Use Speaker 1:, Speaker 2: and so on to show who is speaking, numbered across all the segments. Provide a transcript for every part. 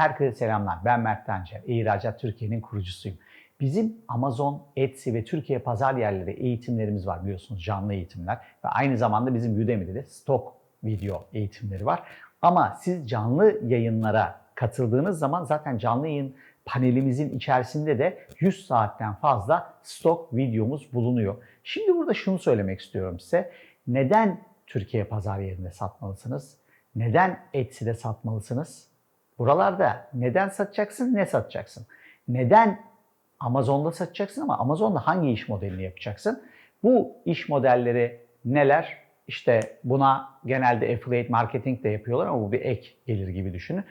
Speaker 1: Herkese selamlar. Ben Mert Tancer. İhracat Türkiye'nin kurucusuyum. Bizim Amazon, Etsy ve Türkiye pazar yerleri eğitimlerimiz var biliyorsunuz canlı eğitimler. Ve aynı zamanda bizim Udemy'de de stok video eğitimleri var. Ama siz canlı yayınlara katıldığınız zaman zaten canlı yayın panelimizin içerisinde de 100 saatten fazla stok videomuz bulunuyor. Şimdi burada şunu söylemek istiyorum size. Neden Türkiye pazar yerinde satmalısınız? Neden Etsy'de satmalısınız? Buralarda neden satacaksın, ne satacaksın? Neden Amazon'da satacaksın ama Amazon'da hangi iş modelini yapacaksın? Bu iş modelleri neler? İşte buna genelde affiliate marketing de yapıyorlar ama bu bir ek gelir gibi düşünün.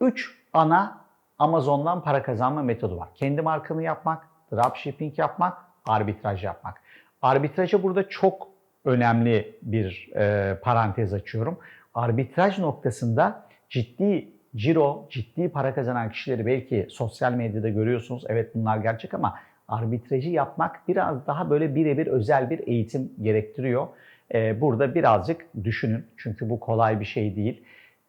Speaker 1: Üç ana Amazon'dan para kazanma metodu var. Kendi markanı yapmak, dropshipping yapmak, arbitraj yapmak. Arbitraja burada çok önemli bir e, parantez açıyorum. Arbitraj noktasında ciddi ciro, ciddi para kazanan kişileri belki sosyal medyada görüyorsunuz. Evet bunlar gerçek ama arbitrajı yapmak biraz daha böyle birebir özel bir eğitim gerektiriyor. Ee, burada birazcık düşünün çünkü bu kolay bir şey değil.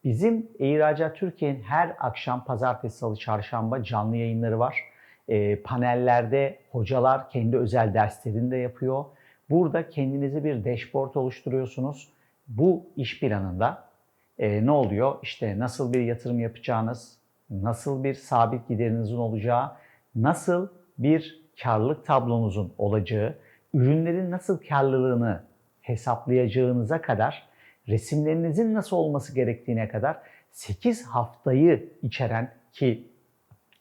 Speaker 1: Bizim İhracat Türkiye'nin her akşam pazartesi, salı, çarşamba canlı yayınları var. Ee, panellerde hocalar kendi özel derslerini de yapıyor. Burada kendinize bir dashboard oluşturuyorsunuz. Bu iş planında e, ne oluyor? İşte nasıl bir yatırım yapacağınız, nasıl bir sabit giderinizin olacağı, nasıl bir karlılık tablonuzun olacağı, ürünlerin nasıl karlılığını hesaplayacağınıza kadar, resimlerinizin nasıl olması gerektiğine kadar 8 haftayı içeren ki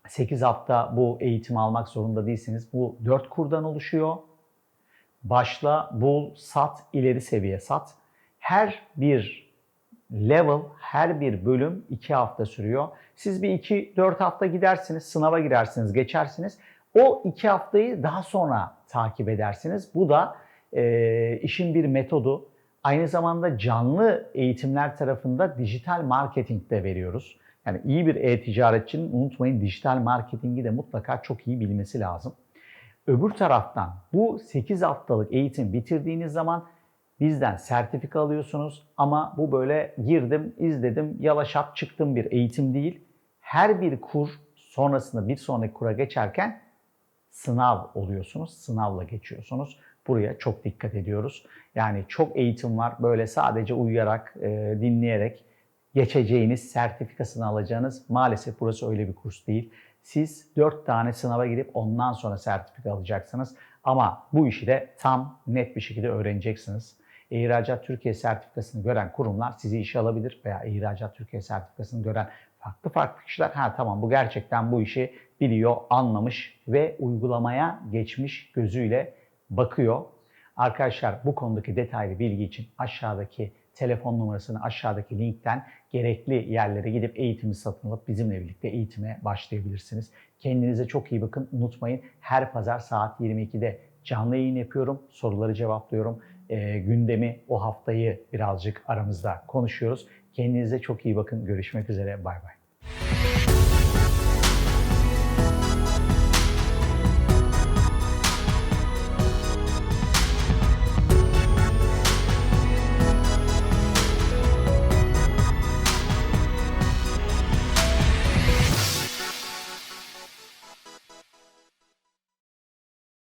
Speaker 1: 8 hafta bu eğitimi almak zorunda değilsiniz. Bu 4 kurdan oluşuyor. Başla, bul, sat, ileri seviye sat. Her bir level, her bir bölüm 2 hafta sürüyor. Siz bir 2-4 hafta gidersiniz, sınava girersiniz, geçersiniz. O 2 haftayı daha sonra takip edersiniz. Bu da e, işin bir metodu. Aynı zamanda canlı eğitimler tarafında dijital marketing de veriyoruz. Yani iyi bir e-ticaretçinin unutmayın dijital marketingi de mutlaka çok iyi bilmesi lazım. Öbür taraftan bu 8 haftalık eğitim bitirdiğiniz zaman bizden sertifika alıyorsunuz ama bu böyle girdim, izledim, yalaşap çıktım bir eğitim değil. Her bir kur sonrasında bir sonraki kura geçerken sınav oluyorsunuz, sınavla geçiyorsunuz. Buraya çok dikkat ediyoruz. Yani çok eğitim var. Böyle sadece uyuyarak, e, dinleyerek geçeceğiniz, sertifikasını alacağınız maalesef burası öyle bir kurs değil. Siz 4 tane sınava girip ondan sonra sertifika alacaksınız. Ama bu işi de tam net bir şekilde öğreneceksiniz. İhracat Türkiye sertifikasını gören kurumlar sizi işe alabilir veya İhracat Türkiye sertifikasını gören farklı farklı kişiler ha tamam bu gerçekten bu işi biliyor, anlamış ve uygulamaya geçmiş gözüyle bakıyor. Arkadaşlar bu konudaki detaylı bilgi için aşağıdaki telefon numarasını aşağıdaki linkten gerekli yerlere gidip eğitimi satın alıp bizimle birlikte eğitime başlayabilirsiniz. Kendinize çok iyi bakın. Unutmayın her pazar saat 22'de canlı yayın yapıyorum. Soruları cevaplıyorum e, gündemi, o haftayı birazcık aramızda konuşuyoruz. Kendinize çok iyi bakın. Görüşmek üzere. Bay bay.